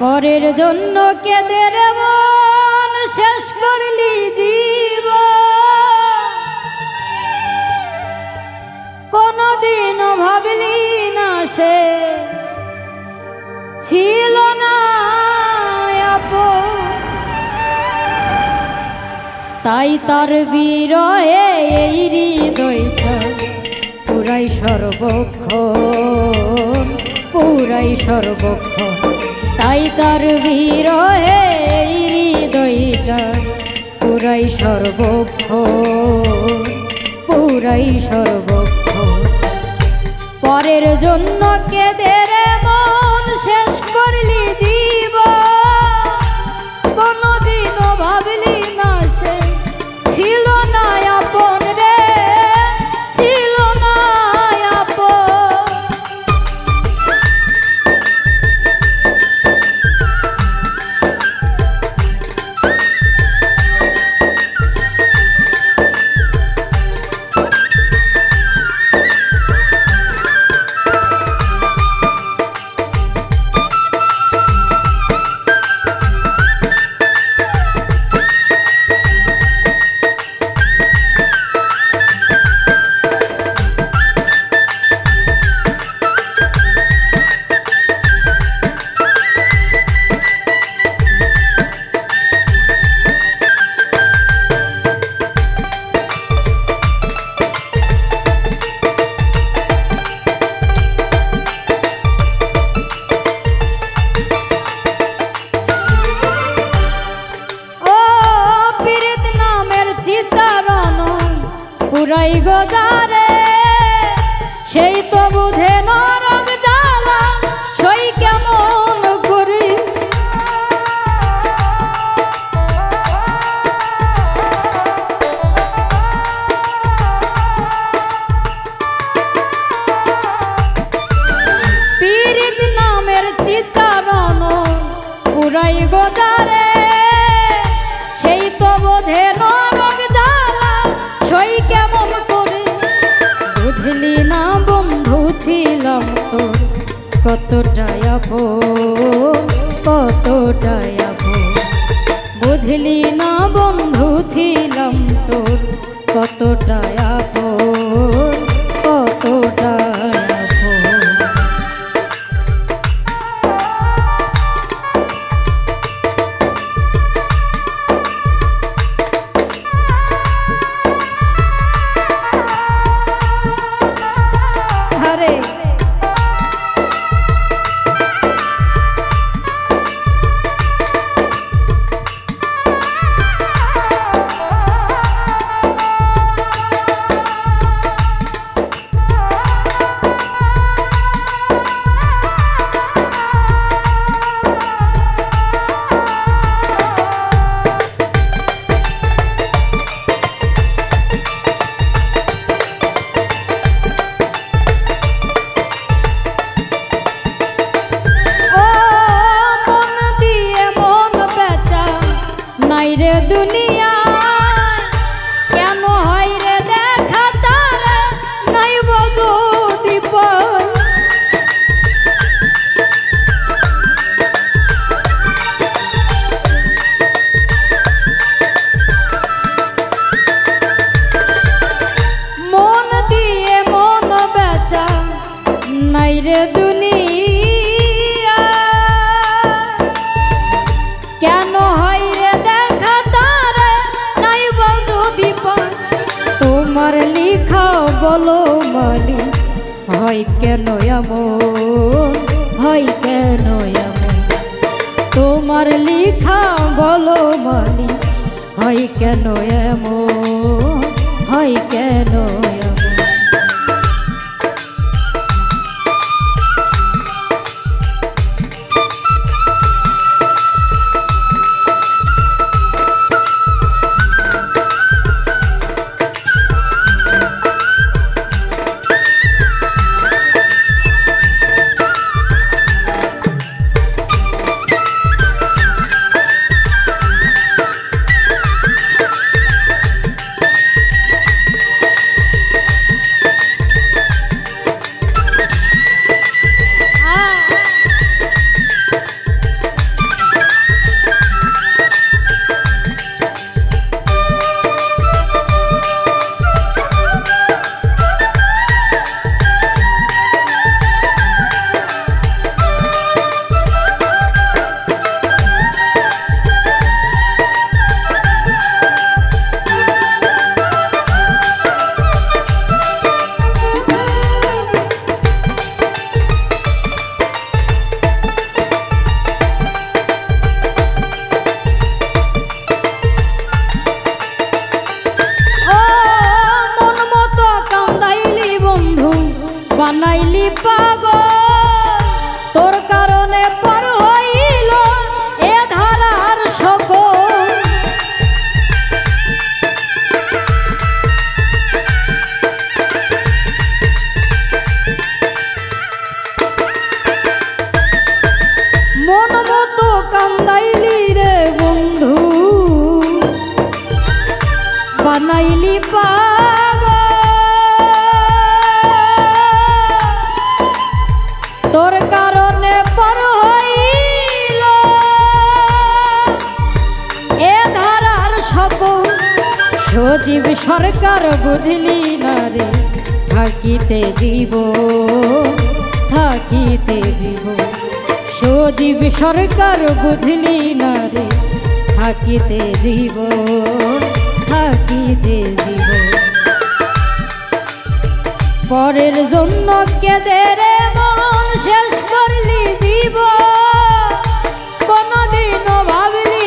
পরের জন্য কেঁদে রে মন শেষ করলি জীব কোনদিনও ভাবলি না সে ছিল না তাই তার বিরহে এই হৃদয়টা পুরাই সর্বক্ষণ পুরাই সর্বক্ষণ। তাই তার বিরহে হৃদয়টা পুরাই সর্বক্ষ পুরাই সর্বক্ষ পরের জন্য কেদের মন শেষ করলি পুরাই গোজারে সেই তো বুঝে কতটাই আপন কতটাই বুঝলি না বন্ধু ছিলাম তোর কতটাই বলো মালি হয় কেন এমন, হয় কেন এমন? তোমার লিখা বলো মালি হয় কেন এমন, হয় কেন বানাইলি পাগল? তোর কারণে তোর কারণে পর হইল। এ ধারার শত সজীব সরকার বুঝলি না রে, থাকিতে জীব থাকিতে জীব। সজীব সরকার বুঝলি না রে, থাকিতে জীব থাকিতে জীব। পরের জন্য কেঁদে রে শেষ করলি কোনদিনও ভাবলি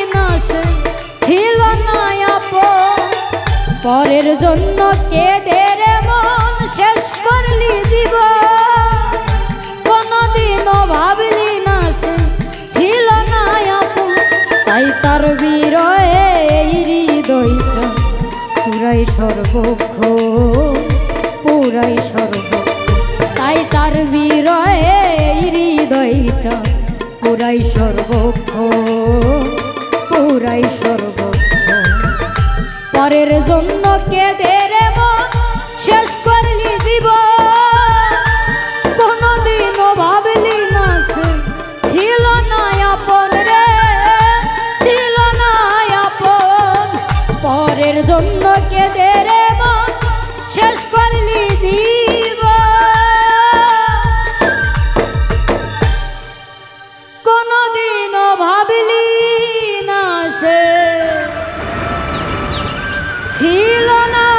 ছিল পরের জন্য কেঁদে রে মন, শেষ করলি জীব। কোনদিনও ভাবলি না সে ছিল না আপন। তাই তার বিরয়ে এই হৃদয়টা পুরাই সর্বক্ষ পুরাই সর্বক্ষ। পরের জন্য কেঁদে রে শেষ করলি জীব কোনদিন ভাবলি না সে ছিল না আপন রে, ছিল না আপন। পরের জন্য কেঁদে রে শেষ কর Ilona